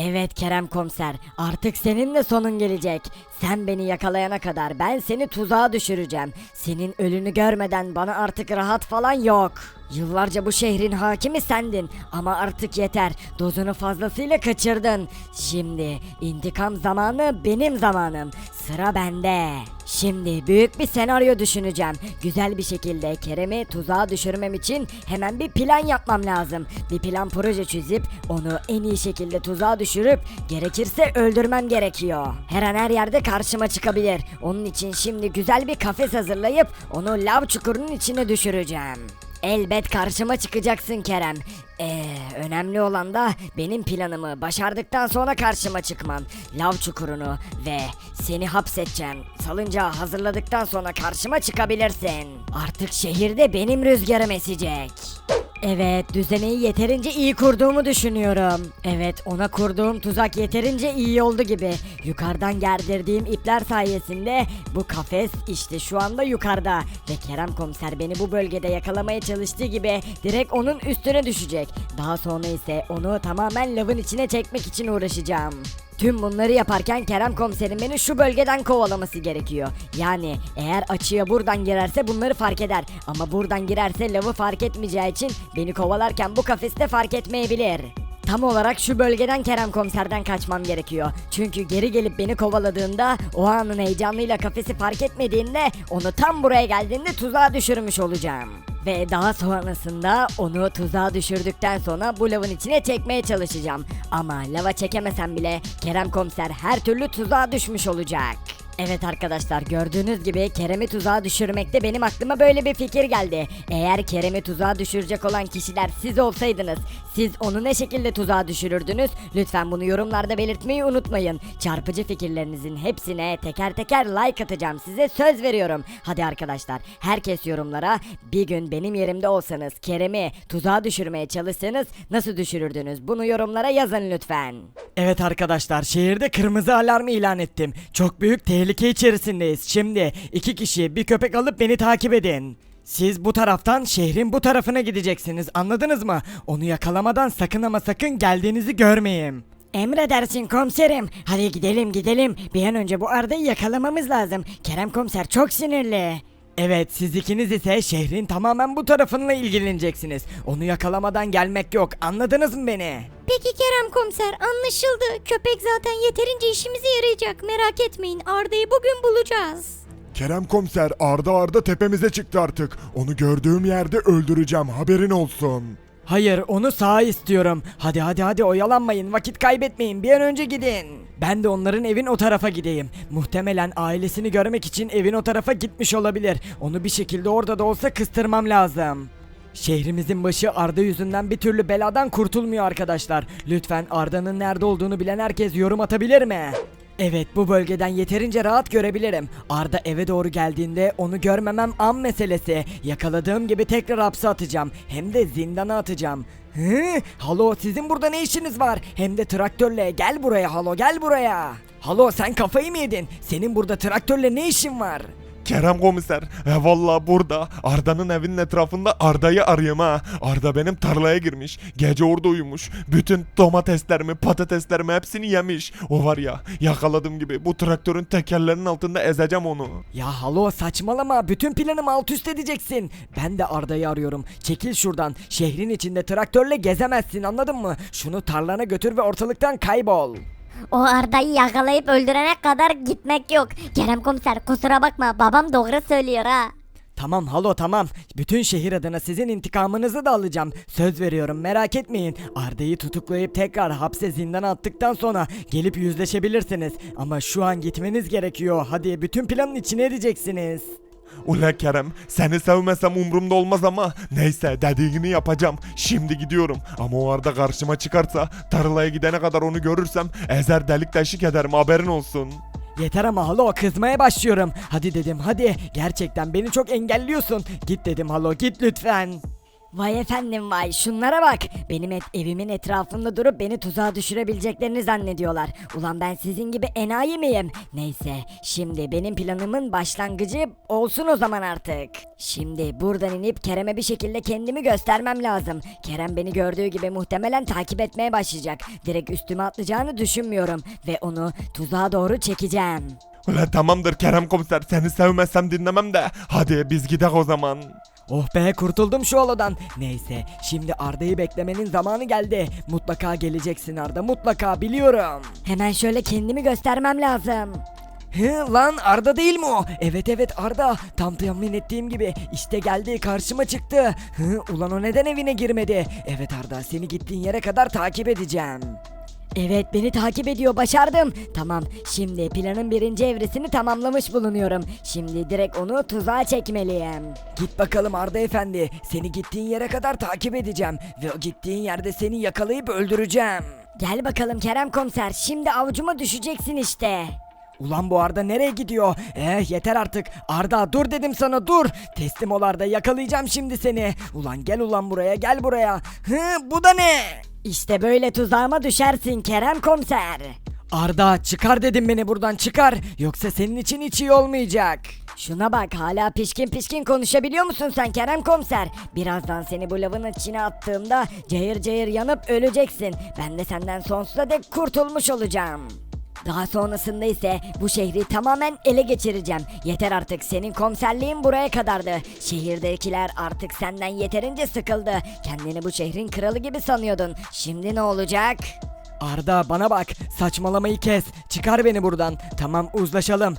Evet Kerem komiser artık senin de sonun gelecek. Sen beni yakalayana kadar ben seni tuzağa düşüreceğim. Senin ölünü görmeden bana artık rahat falan yok. Yıllarca bu şehrin hakimi sendin ama artık yeter. Dozunu fazlasıyla kaçırdın. Şimdi intikam zamanı benim zamanım. Sıra bende. Şimdi büyük bir senaryo düşüneceğim. Güzel bir şekilde Kerem'i tuzağa düşürmem için hemen bir plan yapmam lazım. Bir plan proje çizip onu en iyi şekilde tuzağa düşürüp gerekirse öldürmem gerekiyor. Her an her yerde karşıma çıkabilir. Onun için şimdi güzel bir kafes hazırlayıp onu lav çukurunun içine düşüreceğim. Elbet karşıma çıkacaksın Kerem. Ee, önemli olan da benim planımı başardıktan sonra karşıma çıkman. Lav çukurunu ve seni hapsedeceğim. Salıncağı hazırladıktan sonra karşıma çıkabilirsin. Artık şehirde benim rüzgarım esecek. Evet, düzeneyi yeterince iyi kurduğumu düşünüyorum. Evet, ona kurduğum tuzak yeterince iyi oldu gibi. Yukarıdan gerdirdiğim ipler sayesinde bu kafes işte şu anda yukarıda. Ve Kerem komiser beni bu bölgede yakalamaya çalıştığı gibi direkt onun üstüne düşecek. Daha sonra ise onu tamamen lavın içine çekmek için uğraşacağım. Tüm bunları yaparken Kerem komiserin beni şu bölgeden kovalaması gerekiyor. Yani eğer açıya buradan girerse bunları fark eder. Ama buradan girerse lavı fark etmeyeceği için beni kovalarken bu kafeste fark etmeyebilir. Tam olarak şu bölgeden Kerem komiserden kaçmam gerekiyor. Çünkü geri gelip beni kovaladığında o anın heyecanıyla kafesi fark etmediğinde onu tam buraya geldiğinde tuzağa düşürmüş olacağım. Ve daha sonrasında onu tuzağa düşürdükten sonra bu lavın içine çekmeye çalışacağım. Ama lava çekemesem bile Kerem komiser her türlü tuzağa düşmüş olacak. Evet arkadaşlar gördüğünüz gibi Kerem'i tuzağa düşürmekte benim aklıma böyle bir fikir geldi. Eğer Kerem'i tuzağa düşürecek olan kişiler siz olsaydınız siz onu ne şekilde tuzağa düşürürdünüz? Lütfen bunu yorumlarda belirtmeyi unutmayın. Çarpıcı fikirlerinizin hepsine teker teker like atacağım size söz veriyorum. Hadi arkadaşlar herkes yorumlara bir gün benim yerimde olsanız Kerem'i tuzağa düşürmeye çalışsanız nasıl düşürürdünüz? Bunu yorumlara yazın lütfen. Evet arkadaşlar şehirde kırmızı alarmı ilan ettim. Çok büyük tehlike içerisindeyiz. Şimdi iki kişi bir köpek alıp beni takip edin. Siz bu taraftan şehrin bu tarafına gideceksiniz anladınız mı? Onu yakalamadan sakın ama sakın geldiğinizi görmeyeyim. Emredersin komiserim. Hadi gidelim gidelim. Bir an önce bu Arda'yı yakalamamız lazım. Kerem komiser çok sinirli. Evet siz ikiniz ise şehrin tamamen bu tarafınla ilgileneceksiniz. Onu yakalamadan gelmek yok anladınız mı beni? Peki Kerem komiser anlaşıldı. Köpek zaten yeterince işimize yarayacak. Merak etmeyin Arda'yı bugün bulacağız. Kerem komiser arda arda tepemize çıktı artık. Onu gördüğüm yerde öldüreceğim haberin olsun. Hayır onu sağa istiyorum. Hadi hadi hadi oyalanmayın vakit kaybetmeyin bir an önce gidin. Ben de onların evin o tarafa gideyim. Muhtemelen ailesini görmek için evin o tarafa gitmiş olabilir. Onu bir şekilde orada da olsa kıstırmam lazım. Şehrimizin başı Arda yüzünden bir türlü beladan kurtulmuyor arkadaşlar. Lütfen Arda'nın nerede olduğunu bilen herkes yorum atabilir mi? Evet bu bölgeden yeterince rahat görebilirim. Arda eve doğru geldiğinde onu görmemem an meselesi. Yakaladığım gibi tekrar hapse atacağım. Hem de zindana atacağım. Hı? Halo sizin burada ne işiniz var? Hem de traktörle gel buraya Halo gel buraya. Halo sen kafayı mı yedin? Senin burada traktörle ne işin var? Kerem komiser, e valla burada Arda'nın evinin etrafında Arda'yı arayayım ha. Arda benim tarlaya girmiş. Gece orada uyumuş. Bütün domateslerimi, patateslerimi hepsini yemiş. O var ya, yakaladığım gibi bu traktörün tekerlerinin altında ezeceğim onu. Ya halo saçmalama bütün planımı alt üst edeceksin. Ben de Arda'yı arıyorum. Çekil şuradan. Şehrin içinde traktörle gezemezsin anladın mı? Şunu tarlana götür ve ortalıktan kaybol. O Arda'yı yakalayıp öldürene kadar gitmek yok. Kerem komiser kusura bakma babam doğru söylüyor ha. Tamam halo tamam. Bütün şehir adına sizin intikamınızı da alacağım. Söz veriyorum merak etmeyin. Arda'yı tutuklayıp tekrar hapse zindana attıktan sonra gelip yüzleşebilirsiniz. Ama şu an gitmeniz gerekiyor. Hadi bütün planın içine edeceksiniz. Ula Kerem, seni sevmesem umurumda olmaz ama neyse dediğini yapacağım. Şimdi gidiyorum ama o arada karşıma çıkarsa tarlaya gidene kadar onu görürsem ezer delik deşik ederim haberin olsun. Yeter ama halo kızmaya başlıyorum. Hadi dedim hadi. Gerçekten beni çok engelliyorsun. Git dedim halo git lütfen. Vay efendim vay şunlara bak. Benim et, evimin etrafında durup beni tuzağa düşürebileceklerini zannediyorlar. Ulan ben sizin gibi enayi miyim? Neyse şimdi benim planımın başlangıcı olsun o zaman artık. Şimdi buradan inip Kerem'e bir şekilde kendimi göstermem lazım. Kerem beni gördüğü gibi muhtemelen takip etmeye başlayacak. Direkt üstüme atlayacağını düşünmüyorum ve onu tuzağa doğru çekeceğim. Ulan tamamdır Kerem komiser seni sevmezsem dinlemem de. Hadi biz gidelim o zaman. Oh be kurtuldum şu oladan. Neyse şimdi Arda'yı beklemenin zamanı geldi. Mutlaka geleceksin Arda mutlaka biliyorum. Hemen şöyle kendimi göstermem lazım. He lan Arda değil mi o? Evet evet Arda. Tam tahmin ettiğim gibi işte geldi karşıma çıktı. Hı, ulan o neden evine girmedi? Evet Arda seni gittiğin yere kadar takip edeceğim. Evet beni takip ediyor başardım. Tamam şimdi planın birinci evresini tamamlamış bulunuyorum. Şimdi direkt onu tuzağa çekmeliyim. Git bakalım Arda efendi. Seni gittiğin yere kadar takip edeceğim. Ve o gittiğin yerde seni yakalayıp öldüreceğim. Gel bakalım Kerem komiser şimdi avucuma düşeceksin işte. Ulan bu Arda nereye gidiyor? Eh yeter artık. Arda dur dedim sana dur. Teslim ol Arda yakalayacağım şimdi seni. Ulan gel ulan buraya gel buraya. Hı, bu da ne? İşte böyle tuzağıma düşersin Kerem komiser. Arda çıkar dedim beni buradan çıkar. Yoksa senin için hiç iyi olmayacak. Şuna bak hala pişkin pişkin konuşabiliyor musun sen Kerem komiser? Birazdan seni bu lavın içine attığımda cayır cayır yanıp öleceksin. Ben de senden sonsuza dek kurtulmuş olacağım. Daha sonrasında ise bu şehri tamamen ele geçireceğim. Yeter artık senin komiserliğin buraya kadardı. Şehirdekiler artık senden yeterince sıkıldı. Kendini bu şehrin kralı gibi sanıyordun. Şimdi ne olacak? Arda bana bak saçmalamayı kes çıkar beni buradan tamam uzlaşalım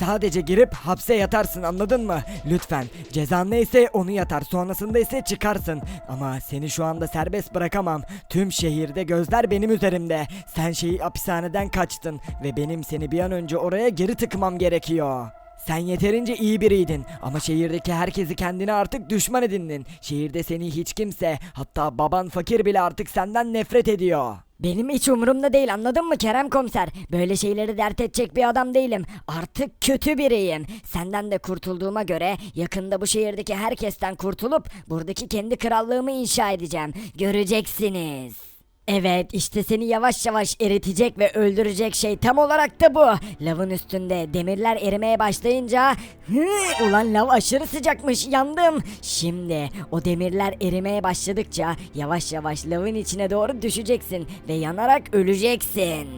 sadece girip hapse yatarsın anladın mı? Lütfen. Cezan neyse onu yatar sonrasında ise çıkarsın. Ama seni şu anda serbest bırakamam. Tüm şehirde gözler benim üzerimde. Sen şeyi hapishaneden kaçtın ve benim seni bir an önce oraya geri tıkmam gerekiyor. Sen yeterince iyi biriydin ama şehirdeki herkesi kendine artık düşman edindin. Şehirde seni hiç kimse hatta baban fakir bile artık senden nefret ediyor. Benim hiç umurumda değil anladın mı Kerem komiser? Böyle şeyleri dert edecek bir adam değilim. Artık kötü biriyim. Senden de kurtulduğuma göre yakında bu şehirdeki herkesten kurtulup buradaki kendi krallığımı inşa edeceğim. Göreceksiniz. Evet işte seni yavaş yavaş eritecek ve öldürecek şey tam olarak da bu. Lavın üstünde demirler erimeye başlayınca hı, ulan lav aşırı sıcakmış yandım. Şimdi o demirler erimeye başladıkça yavaş yavaş lavın içine doğru düşeceksin ve yanarak öleceksin.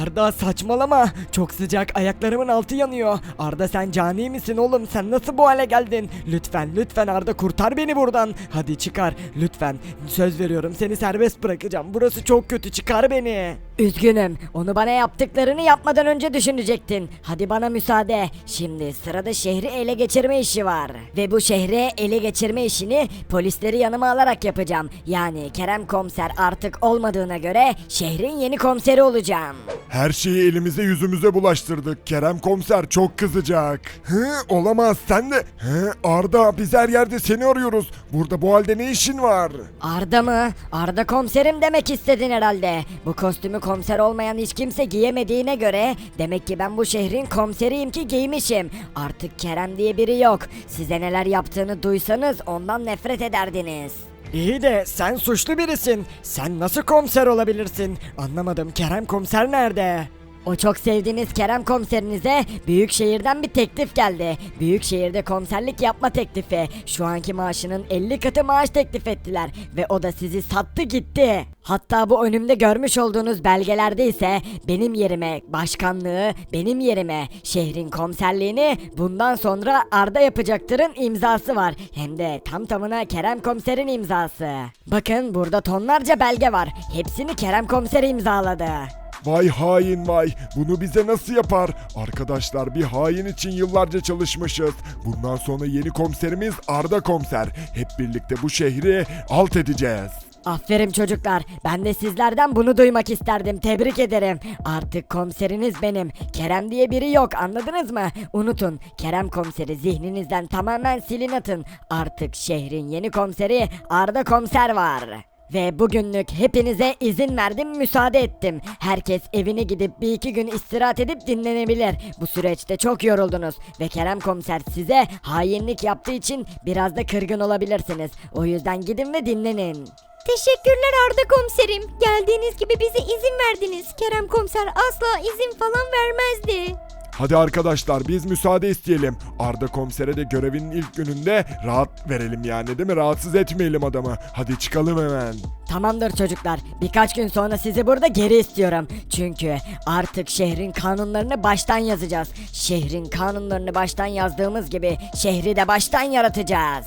Arda saçmalama. Çok sıcak ayaklarımın altı yanıyor. Arda sen cani misin oğlum? Sen nasıl bu hale geldin? Lütfen lütfen Arda kurtar beni buradan. Hadi çıkar lütfen. Söz veriyorum seni serbest bırakacağım. Burası çok kötü çıkar beni. Üzgünüm. Onu bana yaptıklarını yapmadan önce düşünecektin. Hadi bana müsaade. Şimdi sırada şehri ele geçirme işi var. Ve bu şehri ele geçirme işini polisleri yanıma alarak yapacağım. Yani Kerem komiser artık olmadığına göre şehrin yeni komiseri olacağım. Her şeyi elimize yüzümüze bulaştırdık. Kerem komiser çok kızacak. Hı, olamaz sen de. Hı, Arda biz her yerde seni arıyoruz. Burada bu halde ne işin var? Arda mı? Arda komiserim demek istedin herhalde. Bu kostümü komiser olmayan hiç kimse giyemediğine göre demek ki ben bu şehrin komiseriyim ki giymişim. Artık Kerem diye biri yok. Size neler yaptığını duysanız ondan nefret ederdiniz. İyi de sen suçlu birisin. Sen nasıl komiser olabilirsin? Anlamadım Kerem komiser nerede? O çok sevdiğiniz Kerem komiserinize büyük şehirden bir teklif geldi. Büyük şehirde komiserlik yapma teklifi. Şu anki maaşının 50 katı maaş teklif ettiler ve o da sizi sattı gitti. Hatta bu önümde görmüş olduğunuz belgelerde ise benim yerime başkanlığı, benim yerime şehrin komiserliğini bundan sonra Arda yapacaktırın imzası var. Hem de tam tamına Kerem komiserin imzası. Bakın burada tonlarca belge var. Hepsini Kerem komiser imzaladı. Vay hain vay. Bunu bize nasıl yapar? Arkadaşlar bir hain için yıllarca çalışmışız. Bundan sonra yeni komiserimiz Arda komiser. Hep birlikte bu şehri alt edeceğiz. Aferin çocuklar. Ben de sizlerden bunu duymak isterdim. Tebrik ederim. Artık komiseriniz benim. Kerem diye biri yok. Anladınız mı? Unutun. Kerem komiseri zihninizden tamamen silin atın. Artık şehrin yeni komiseri Arda komiser var. Ve bugünlük hepinize izin verdim, müsaade ettim. Herkes evine gidip bir iki gün istirahat edip dinlenebilir. Bu süreçte çok yoruldunuz ve Kerem komiser size hainlik yaptığı için biraz da kırgın olabilirsiniz. O yüzden gidin ve dinlenin. Teşekkürler Arda komiserim. Geldiğiniz gibi bize izin verdiniz. Kerem komiser asla izin falan vermezdi. Hadi arkadaşlar biz müsaade isteyelim. Arda komisere de görevinin ilk gününde rahat verelim yani değil mi? Rahatsız etmeyelim adamı. Hadi çıkalım hemen. Tamamdır çocuklar. Birkaç gün sonra sizi burada geri istiyorum. Çünkü artık şehrin kanunlarını baştan yazacağız. Şehrin kanunlarını baştan yazdığımız gibi şehri de baştan yaratacağız.